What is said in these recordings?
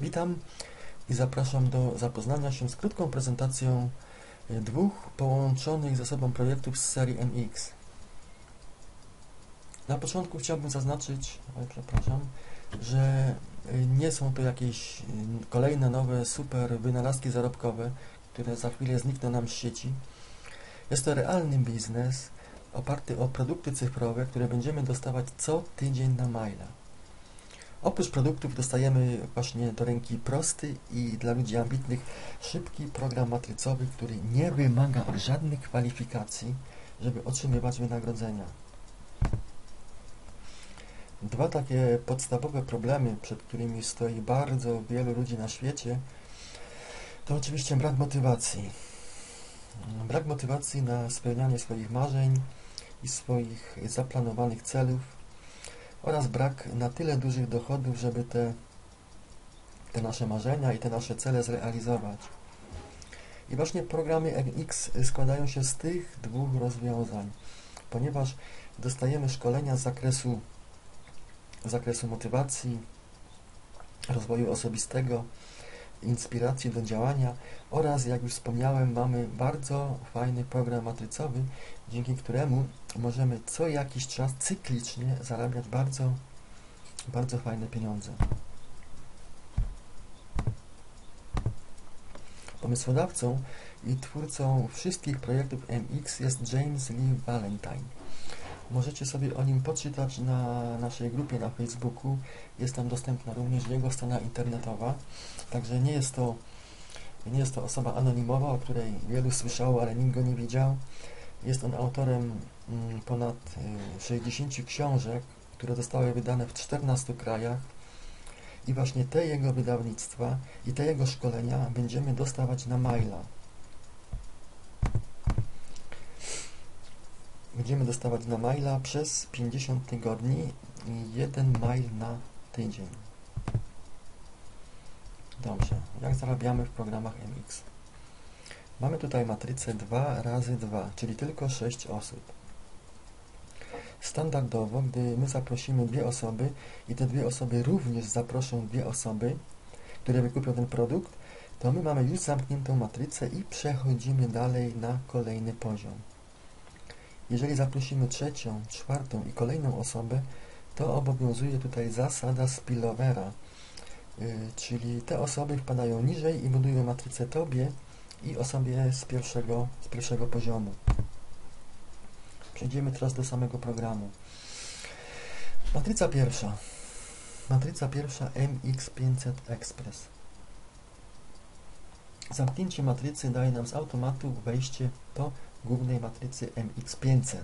Witam i zapraszam do zapoznania się z krótką prezentacją y, dwóch połączonych ze sobą projektów z serii MX. Na początku chciałbym zaznaczyć, przepraszam, że y, nie są to jakieś kolejne nowe super wynalazki zarobkowe, które za chwilę znikną nam z sieci. Jest to realny biznes oparty o produkty cyfrowe, które będziemy dostawać co tydzień na maila. Oprócz produktów dostajemy właśnie do ręki prosty i dla ludzi ambitnych szybki program matrycowy, który nie wymaga żadnych kwalifikacji, żeby otrzymywać wynagrodzenia. Dwa takie podstawowe problemy, przed którymi stoi bardzo wielu ludzi na świecie, to oczywiście brak motywacji. Brak motywacji na spełnianie swoich marzeń i swoich zaplanowanych celów oraz brak na tyle dużych dochodów, żeby te, te nasze marzenia i te nasze cele zrealizować. I właśnie programy MX składają się z tych dwóch rozwiązań, ponieważ dostajemy szkolenia z zakresu, z zakresu motywacji, rozwoju osobistego, inspiracji do działania oraz, jak już wspomniałem, mamy bardzo fajny program matrycowy, dzięki któremu możemy co jakiś czas cyklicznie zarabiać bardzo, bardzo fajne pieniądze. Pomysłodawcą i twórcą wszystkich projektów MX jest James Lee Valentine. Możecie sobie o nim poczytać na naszej grupie na Facebooku. Jest tam dostępna również jego strona internetowa. Także nie jest to, nie jest to osoba anonimowa, o której wielu słyszało, ale nikt go nie widział. Jest on autorem mm, ponad 60 y, książek, które zostały wydane w 14 krajach. I właśnie te jego wydawnictwa i te jego szkolenia będziemy dostawać na maila. Będziemy dostawać na maila przez 50 tygodni jeden mail na tydzień. Dobrze, jak zarabiamy w programach MX? Mamy tutaj matrycę 2 razy 2, czyli tylko 6 osób. Standardowo, gdy my zaprosimy dwie osoby i te dwie osoby również zaproszą dwie osoby, które wykupią ten produkt, to my mamy już zamkniętą matrycę i przechodzimy dalej na kolejny poziom. Jeżeli zaprosimy trzecią, czwartą i kolejną osobę, to obowiązuje tutaj zasada spillovera, yy, czyli te osoby wpadają niżej i budują matrycę tobie i osobie z pierwszego, z pierwszego poziomu. Przejdziemy teraz do samego programu. Matryca pierwsza. Matryca pierwsza MX500 Express. Zamknięcie matrycy daje nam z automatu wejście do głównej matrycy MX500.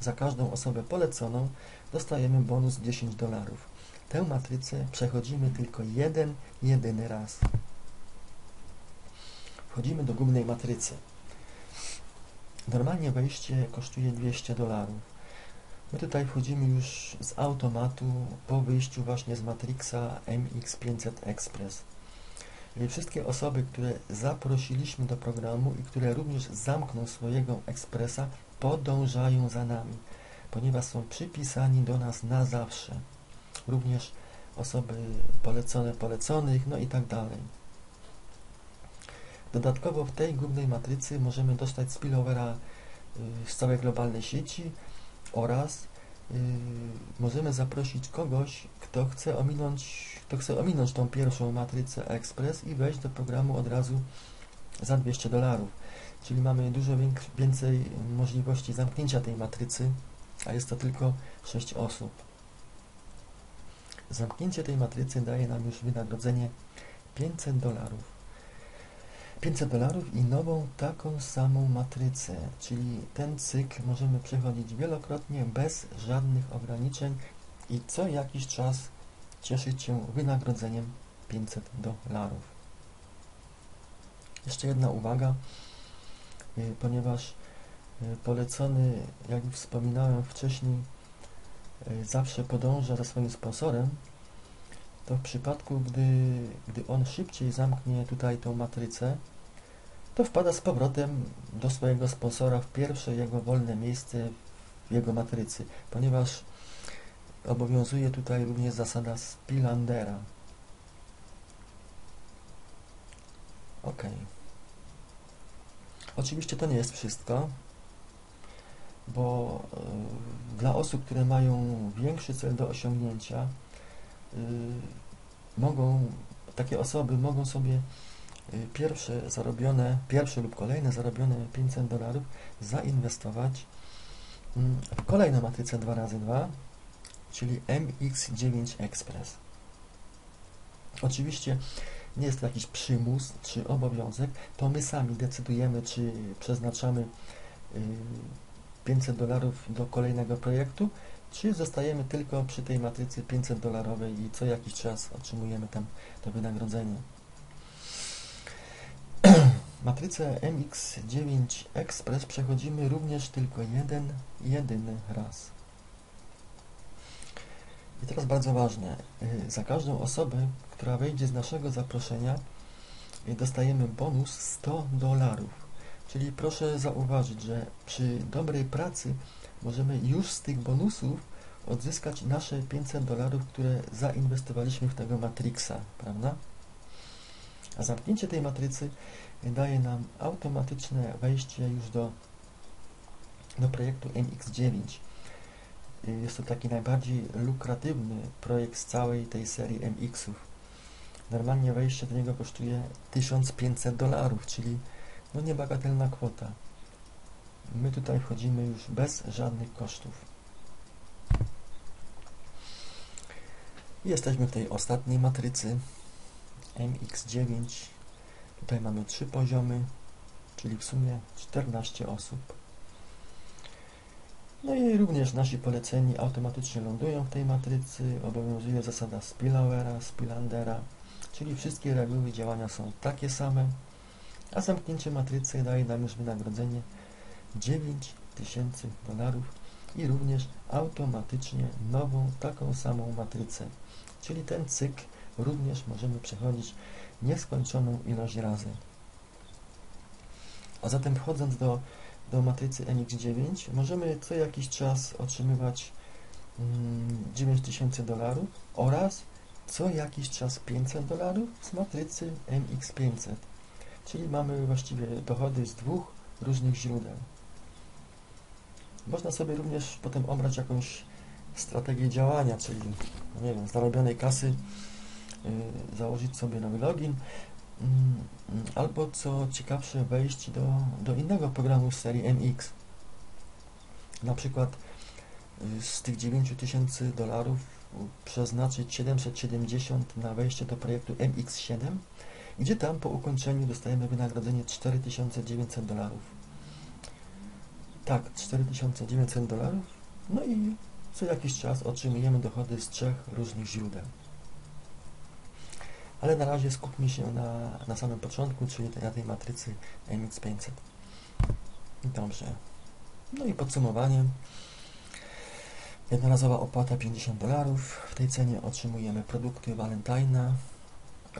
Za każdą osobę poleconą dostajemy bonus 10 dolarów. Tę matrycę przechodzimy tylko jeden, jedyny raz. Wchodzimy do głównej matrycy. Normalnie wejście kosztuje 200 dolarów. My tutaj wchodzimy już z automatu po wyjściu właśnie z Matrixa MX500 Express. Czyli wszystkie osoby, które zaprosiliśmy do programu i które również zamkną swojego ekspresa, podążają za nami, ponieważ są przypisani do nas na zawsze. Również osoby polecone poleconych, no i tak dalej. Dodatkowo w tej głównej matrycy możemy dostać spillovera y, z całej globalnej sieci oraz yy, możemy zaprosić kogoś, kto chce ominąć, kto chce ominąć tą pierwszą matrycę Express i wejść do programu od razu za 200 dolarów. Czyli mamy dużo więcej możliwości zamknięcia tej matrycy, a jest to tylko 6 osób. Zamknięcie tej matrycy daje nam już wynagrodzenie 500 dolarów. 500 dolarów i nową taką samą matrycę, czyli ten cykl możemy przechodzić wielokrotnie bez żadnych ograniczeń i co jakiś czas cieszyć się wynagrodzeniem 500 dolarów. Jeszcze jedna uwaga, y, ponieważ y, polecony, jak wspominałem wcześniej, y, zawsze podąża za swoim sponsorem, to w przypadku, gdy, gdy on szybciej zamknie tutaj tą matrycę, to wpada z powrotem do swojego sponsora w pierwsze jego wolne miejsce w jego matrycy, ponieważ obowiązuje tutaj również zasada Spilandera. OK. Oczywiście to nie jest wszystko, bo y, dla osób, które mają większy cel do osiągnięcia, mogą, takie osoby mogą sobie y, pierwsze zarobione, pierwsze lub kolejne zarobione 500 dolarów zainwestować mm, w kolejną matrycę 2x2, czyli MX9 Express. Oczywiście nie jest to jakiś przymus czy obowiązek, to my sami decydujemy, czy przeznaczamy 500 dolarów do kolejnego projektu, czy zostajemy tylko przy tej matrycy 500 dolarowej i co jakiś czas otrzymujemy tam to wynagrodzenie. Matrycę MX9 Express przechodzimy również tylko jeden, jedyny raz. I teraz bardzo ważne, y, za każdą osobę, która wejdzie z naszego zaproszenia, y, dostajemy bonus 100 dolarów. Czyli proszę zauważyć, że przy dobrej pracy możemy już z tych bonusów odzyskać nasze 500 dolarów, które zainwestowaliśmy w tego Matrixa, prawda? A zamknięcie tej matrycy daje nam automatyczne wejście już do, do projektu MX9. Jest to taki najbardziej lukratywny projekt z całej tej serii MX-ów. Normalnie wejście do niego kosztuje 1500 dolarów, czyli no niebagatelna kwota. My tutaj wchodzimy już bez żadnych kosztów. Jesteśmy w tej ostatniej matrycy MX9. Tutaj mamy trzy poziomy, czyli w sumie 14 osób. No i również nasi poleceni automatycznie lądują w tej matrycy. Obowiązuje zasada spillowera, spillandera, czyli wszystkie reguły działania są takie same a zamknięcie matrycy daje nam już wynagrodzenie 9000 dolarów i również automatycznie nową, taką samą matrycę. Czyli ten cykl również możemy przechodzić nieskończoną ilość razy. A zatem wchodząc do, do matrycy NX9 możemy co jakiś czas otrzymywać mm, 9000 dolarów oraz co jakiś czas 500 dolarów z matrycy MX500 czyli mamy właściwie dochody z dwóch różnych źródeł. Można sobie również potem obrać jakąś strategię działania, czyli no nie wiem, z zarobionej kasy yy, założyć sobie nowy login, yy, albo co ciekawsze wejść do, do innego programu z serii MX. Na przykład yy, z tych 9000 dolarów przeznaczyć 770 na wejście do projektu MX7 gdzie tam po ukończeniu dostajemy wynagrodzenie 4900 dolarów. Tak, 4900 dolarów. No i co jakiś czas otrzymujemy dochody z trzech różnych źródeł. Ale na razie skupmy się na, na samym początku, czyli na tej matrycy MX500. Dobrze. No i podsumowanie. Jednorazowa opłata 50 dolarów. W tej cenie otrzymujemy produkty Valentine'a,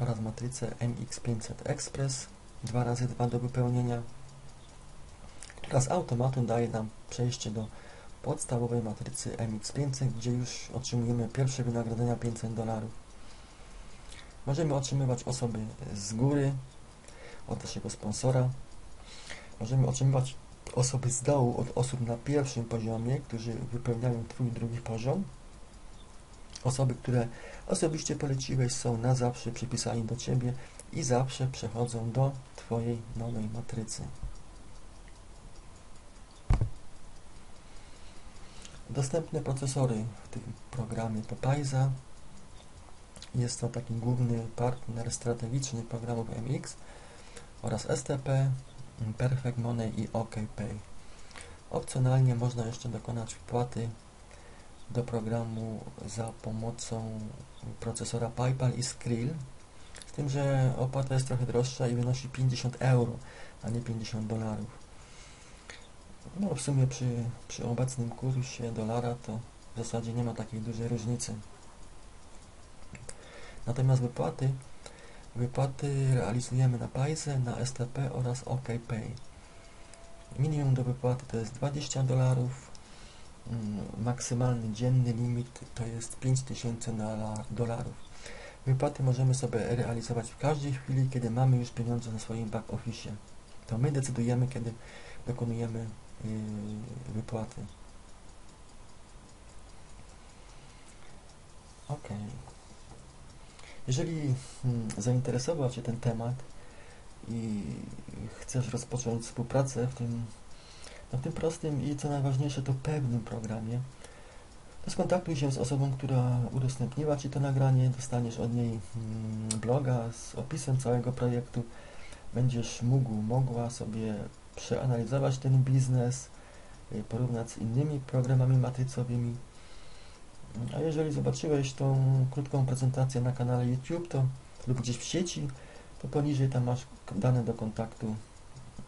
oraz matrycę MX500 Express 2 razy 2 do wypełnienia, która z automatu daje nam przejście do podstawowej matrycy MX500, gdzie już otrzymujemy pierwsze wynagrodzenia 500 dolarów. Możemy otrzymywać osoby z góry, od naszego sponsora. Możemy otrzymywać osoby z dołu, od osób na pierwszym poziomie, którzy wypełniają Twój drugi poziom. Osoby, które osobiście poleciłeś, są na zawsze przypisani do Ciebie i zawsze przechodzą do Twojej nowej matrycy. Dostępne procesory w tym programie Paiza. Jest to taki główny partner strategiczny programów MX oraz STP, Perfect Money i OKPay. Opcjonalnie można jeszcze dokonać wpłaty do programu za pomocą procesora PayPal i Skrill, z tym, że opłata jest trochę droższa i wynosi 50 euro, a nie 50 dolarów. No w sumie przy, przy obecnym kursie dolara to w zasadzie nie ma takiej dużej różnicy. Natomiast wypłaty wypłaty realizujemy na Payze, na STP oraz OKPay. Minimum do wypłaty to jest 20 dolarów, Mm, maksymalny dzienny limit to jest 5000 dolarów. Wypłaty możemy sobie realizować w każdej chwili, kiedy mamy już pieniądze na swoim back office. To my decydujemy, kiedy dokonujemy yy, wypłaty. Ok. Jeżeli hmm, zainteresował Cię ten temat i chcesz rozpocząć współpracę w tym, no, w tym prostym i co najważniejsze to pewnym programie, to skontaktuj się z osobą, która udostępniła Ci to nagranie, dostaniesz od niej hmm, bloga z opisem całego projektu, będziesz mógł, mogła sobie przeanalizować ten biznes, y, porównać z innymi programami matrycowymi, a jeżeli zobaczyłeś tą krótką prezentację na kanale YouTube to, lub gdzieś w sieci, to poniżej tam masz dane do kontaktu.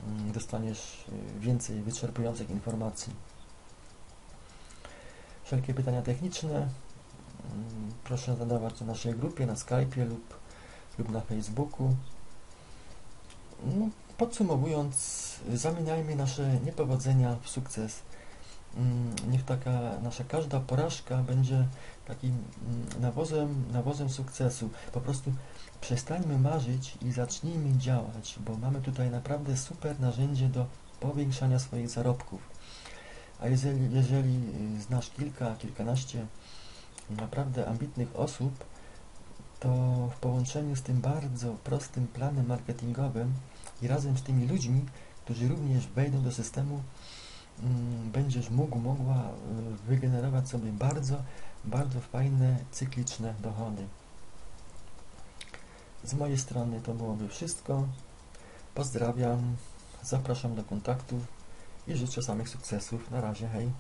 Mm, dostaniesz y, więcej wyczerpujących informacji. Wszelkie pytania techniczne mm, proszę zadawać na naszej grupie, na Skype'ie lub, lub na Facebooku. No, podsumowując, zamieniajmy nasze niepowodzenia w sukces. Mm, niech taka nasza każda porażka będzie takim mm, nawozem, nawozem sukcesu. Po prostu przestańmy marzyć i zacznijmy działać, bo mamy tutaj naprawdę super narzędzie do powiększania swoich zarobków. A jeżeli, jeżeli znasz kilka, kilkanaście naprawdę ambitnych osób, to w połączeniu z tym bardzo prostym planem marketingowym i razem z tymi ludźmi, którzy również wejdą do systemu, Mm, będziesz mógł, mogła y, wygenerować sobie bardzo, bardzo fajne, cykliczne dochody. Z mojej strony to byłoby wszystko. Pozdrawiam, zapraszam do kontaktu i życzę samych sukcesów. Na razie, hej.